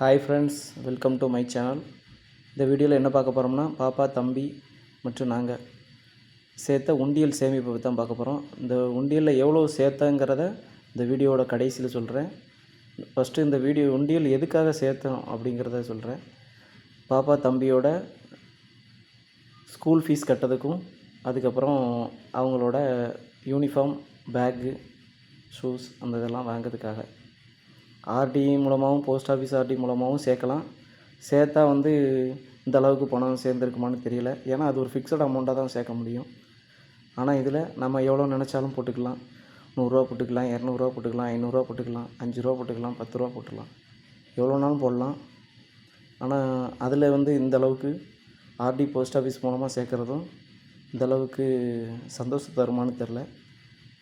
Hi friends welcome to my channel இந்த வீடியோவில் என்ன பார்க்க போகிறோம்னா பாப்பா தம்பி மற்றும் நாங்கள் சேர்த்த உண்டியல் சேமிப்பை தான் பார்க்க போகிறோம் இந்த உண்டியலில் எவ்வளோ சேர்த்தங்கிறத இந்த வீடியோவோட கடைசியில் சொல்கிறேன் ஃபஸ்ட்டு இந்த வீடியோ உண்டியல் எதுக்காக சேர்த்தோம் அப்படிங்கிறத சொல்கிறேன் பாப்பா தம்பியோட ஸ்கூல் ஃபீஸ் கட்டுறதுக்கும் அதுக்கப்புறம் அவங்களோட யூனிஃபார்ம் பேக்கு ஷூஸ் அந்த இதெல்லாம் வாங்கிறதுக்காக. ஆர்டி மூலமாகவும் போஸ்ட் ஆஃபீஸ் ஆர்டி மூலமாகவும் சேர்க்கலாம். சேர்த்தா வந்து இந்த அளவுக்கு பணம் சேர்ந்துருக்குமான்னு தெரியல. ஏன்னா அது ஒரு ஃபிக்ஸட் அமௌண்ட்டாக தான் சேர்க்க முடியும். ஆனால் இதில் நம்ம எவ்வளோ நினச்சாலும் போட்டுக்கலாம். நூறுரூவா போட்டுக்கலாம் இரநூறுவா போட்டுக்கலாம் ஐநூறுரூவா போட்டுக்கலாம் அஞ்சு ரூபா போட்டுக்கலாம் பத்து ரூபா போட்டுக்கலாம் எவ்வளோனாலும் போடலாம். ஆனால் அதில் வந்து இந்த அளவுக்கு ஆர்டி போஸ்ட் ஆஃபீஸ் மூலமாக சேர்க்குறதும் இந்த அளவுக்கு சந்தோஷம் தருமானு தெரில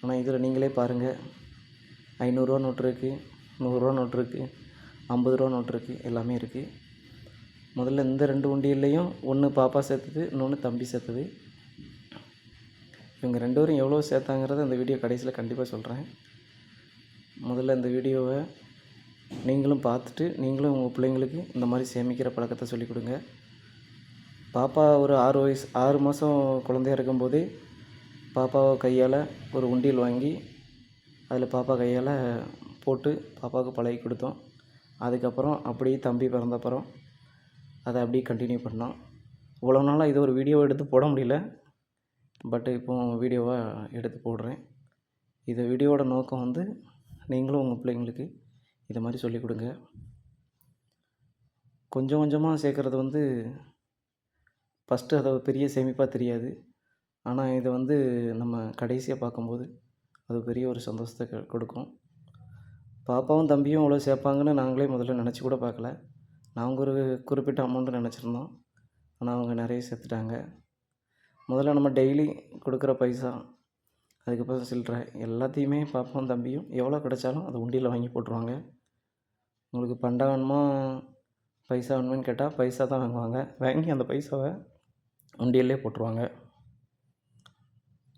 ஆனால் இதில் நீங்களே பாருங்கள் ஐநூறுரூவா நோட்டு இருக்குது நூறுரூவா நோட்டு இருக்குது ஐம்பது ரூபா நோட்டு இருக்குது எல்லாமே இருக்குது முதல்ல இந்த ரெண்டு உண்டியல்லையும் ஒன்று பாப்பா சேர்த்தது இன்னொன்று தம்பி சேர்த்தது. இவங்க ரெண்டு பேரும் எவ்வளோ சேர்த்தாங்கிறத இந்த வீடியோ கடைசியில் கண்டிப்பாக சொல்கிறேன் முதல்ல இந்த வீடியோவை நீங்களும் பார்த்துட்டு நீங்களும் உங்கள் பிள்ளைங்களுக்கு இந்த மாதிரி சேமிக்கிற பழக்கத்தை சொல்லிக் கொடுங்க. பாப்பா ஒரு ஆறு வயசு ஆறு மாதம் குழந்தையா இருக்கும்போதே பாப்பாவை கையால் ஒரு உண்டியல் வாங்கி அதில் பாப்பா கையால் போட்டு பாப்பாவுக்கு பழகி கொடுத்தோம். அதுக்கப்புறம் அப்படியே தம்பி பிறந்தப்புறம் அதை அப்படியே கண்டினியூ பண்ணோம். இவ்வளோ நாளாக இது ஒரு வீடியோ எடுத்து போட முடியல. பட் இப்போ வீடியோவாக எடுத்து போடுறேன். இது வீடியோவோட நோக்கம் வந்து நீங்களும் உங்கள் பிள்ளைங்களுக்கு இது மாதிரி சொல்லிக் கொடுங்க. கொஞ்சம் கொஞ்சமாக சேர்க்குறது வந்து ஃபஸ்ட்டு அதை பெரிய சேமிப்பாக தெரியாது. ஆனால் இதை வந்து நம்ம கடைசியாக பார்க்கும்போது அது பெரிய ஒரு சந்தோஷத்தை க- கொடுக்கும். பாப்பாவும் தம்பியும் அவ்வளோ சேர்ப்பாங்கன்னு நாங்களே முதல்ல நினச்சி கூட பார்க்கல. நாங்கள் ஒரு குறிப்பிட்ட அமௌண்ட்டு நினச்சிருந்தோம். ஆனால் அவங்க நிறைய சேர்த்துட்டாங்க. முதல்ல நம்ம டெய்லி கொடுக்குற பைசா அதுக்கப்புறம் சில்லற எல்லாத்தையுமே பாப்பாவும் தம்பியும் எவ்வளோ கிடைச்சாலும் அதை உண்டியில் வாங்கி போட்டுருவாங்க. உங்களுக்கு பண்டா வேணுமா பைசா வேணுமான்னு கேட்டால் பைசா தான் வாங்குவாங்க. வாங்கி அந்த பைசாவை உண்டியல்லே போட்டுருவாங்க.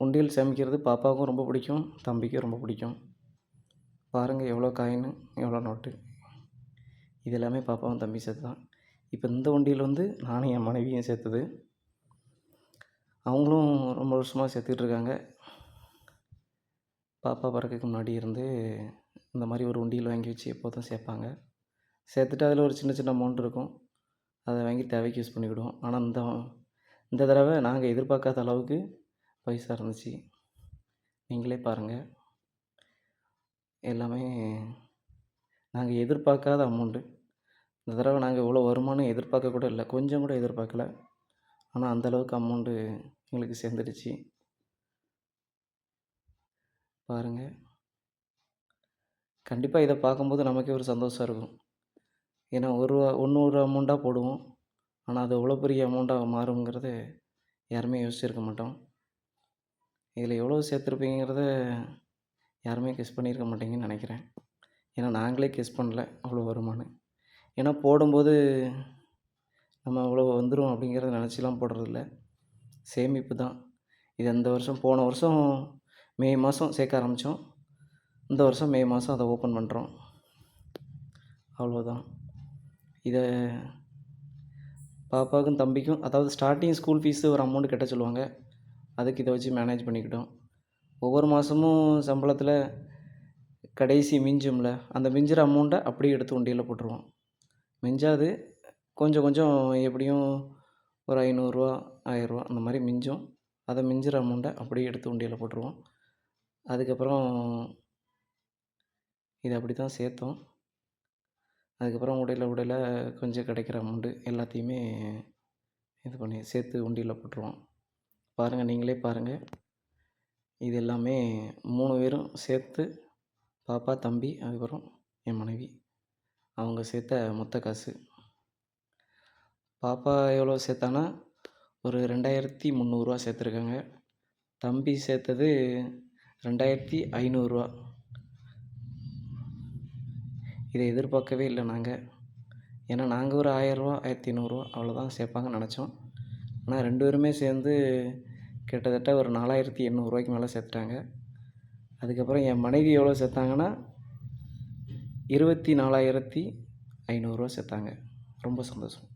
உண்டியல் சேமிக்கிறது பாப்பாவுக்கும் ரொம்ப பிடிக்கும் தம்பிக்கும் ரொம்ப பிடிக்கும். பாருங்கள் எவ்வளோ காயின் எவ்வளோ நோட்டு இது எல்லாமே பாப்பாவும் தம்பி சேர்த்து தான் இப்போ இந்த வண்டியில் வந்து நானும் என் மனைவியும் சேர்த்துது. அவங்களும் ரொம்ப வருஷமாக சேர்த்துக்கிட்டு இருக்காங்க. பாப்பா பிறக்கறதுக்கு முன்னாடி இருந்து இந்த மாதிரி ஒரு உண்டியல் வாங்கி வச்சு எப்போதும் சேர்ப்பாங்க. சேர்த்துட்டு அதில் ஒரு சின்ன சின்ன அமௌண்ட் இருக்கும். அதை வாங்கி தேவைக்கு யூஸ் பண்ணிக்கிடுவோம். ஆனால் இந்த இந்த தடவை நாங்கள் எதிர்பார்க்காத அளவுக்கு பைசா இருந்துச்சு. நீங்களே பாருங்கள் எல்லாமே நாங்கள் எதிர்பார்க்காத அமௌண்ட்டு இந்த தடவை நாங்கள் இவ்வளோ வருமானம் எதிர்பார்க்க கூட இல்லை. கொஞ்சம் கூட எதிர்பார்க்கல. ஆனால் அந்த அளவுக்கு அமௌண்ட்டு எங்களுக்கு சேர்ந்துடுச்சு. பாருங்கள் கண்டிப்பாக இதை பார்க்கும்போது நமக்கே ஒரு சந்தோஷம் இருக்கும். ஏன்னா ஒரு ரூபா ஒன்று ஒரு அமௌண்ட்டாக போடுவோம். ஆனால் அது எவ்வளோ பெரிய அமௌண்ட்டாக மாறுங்கிறது யாருமே யோசிச்சிருக்க மாட்டோம். இதில் எவ்வளோ சேர்த்துருப்பீங்கிறத யாருமே கெஸ் பண்ணியிருக்க மாட்டீங்கன்னு நினைக்கிறேன். ஏன்னா நாங்களே கெஸ் பண்ணல அவ்வளோ வருமானு ஏன்னா போடும்போது நம்ம அவ்வளோ வந்துடும் அப்படிங்கிறத நினச்சிலாம் போடுறதில்ல. சேமிப்பு தான். இது இந்த வருஷம் போன வருஷம் மே மாதம் சேர்க்க ஆரம்பித்தோம் இந்த வருஷம் மே மாதம் அதை ஓப்பன் பண்ணுறோம் அவ்வளோதான் இதை பாப்பாவுக்கும் தம்பிக்கும் அதாவது ஸ்டார்டிங் ஸ்கூல் ஃபீஸு ஒரு அமௌண்ட் கட்ட சொல்லுவாங்க. அதுக்கு இதை வச்சு மேனேஜ் பண்ணிக்கிட்டோம். ஒவ்வொரு மாதமும் சம்பளத்தில் கடைசி மிஞ்சும்ல அந்த மிஞ்சுற அமௌண்ட்டை அப்படியே எடுத்து உண்டியில் போட்டுருவோம். மிஞ்சாது கொஞ்சம் கொஞ்சம் எப்படியும் ஒரு ஐநூறுரூவா ஆயிரரூவா அந்த மாதிரி மிஞ்சும். அதை மிஞ்சுற அமௌண்ட்டை அப்படியே எடுத்து உண்டியில் போட்டுருவோம். அதுக்கப்புறம் இதை அப்படி தான் சேர்த்தோம். அதுக்கப்புறம் உடையில உடையில கொஞ்சம் கிடைக்கிற அமௌண்ட்டு எல்லாத்தையுமே இது பண்ணி சேர்த்து உண்டியில் போட்டுருவோம். பாருங்கள் நீங்களே பாருங்கள் இது எல்லாமே மூணு பேரும் சேர்த்து பாப்பா தம்பி அதுக்கப்புறம் என் மனைவி. அவங்க சேர்த்த மொத்த காசு. பாப்பா எவ்வளோ சேர்த்தானா ஒரு ரெண்டாயிரத்தி முந்நூறுரூவா சேர்த்துருக்காங்க. தம்பி சேர்த்தது ரெண்டாயிரத்தி ஐநூறுரூவா இதை எதிர்பார்க்கவே இல்லை நாங்கள் ஏன்னா நாங்கள் ஒரு ஆயிரரூவா ஆயிரத்தி ஐநூறுரூவா அவ்வளோதான் சேர்ப்பாங்கன்னு நினச்சோம். ஆனால் ரெண்டு பேருமே சேர்ந்து கிட்டத்தட்ட ஒரு நாலாயிரத்தி எண்ணூறுரூவாய்க்கு மேலே சேர்த்துட்டாங்க. அதுக்கப்புறம் என் மனைவி எவ்வளோ சேர்த்தாங்கன்னா இருபத்தி நாலாயிரத்தி ஐநூறுரூவா சேர்த்தாங்க. ரொம்ப சந்தோஷம்.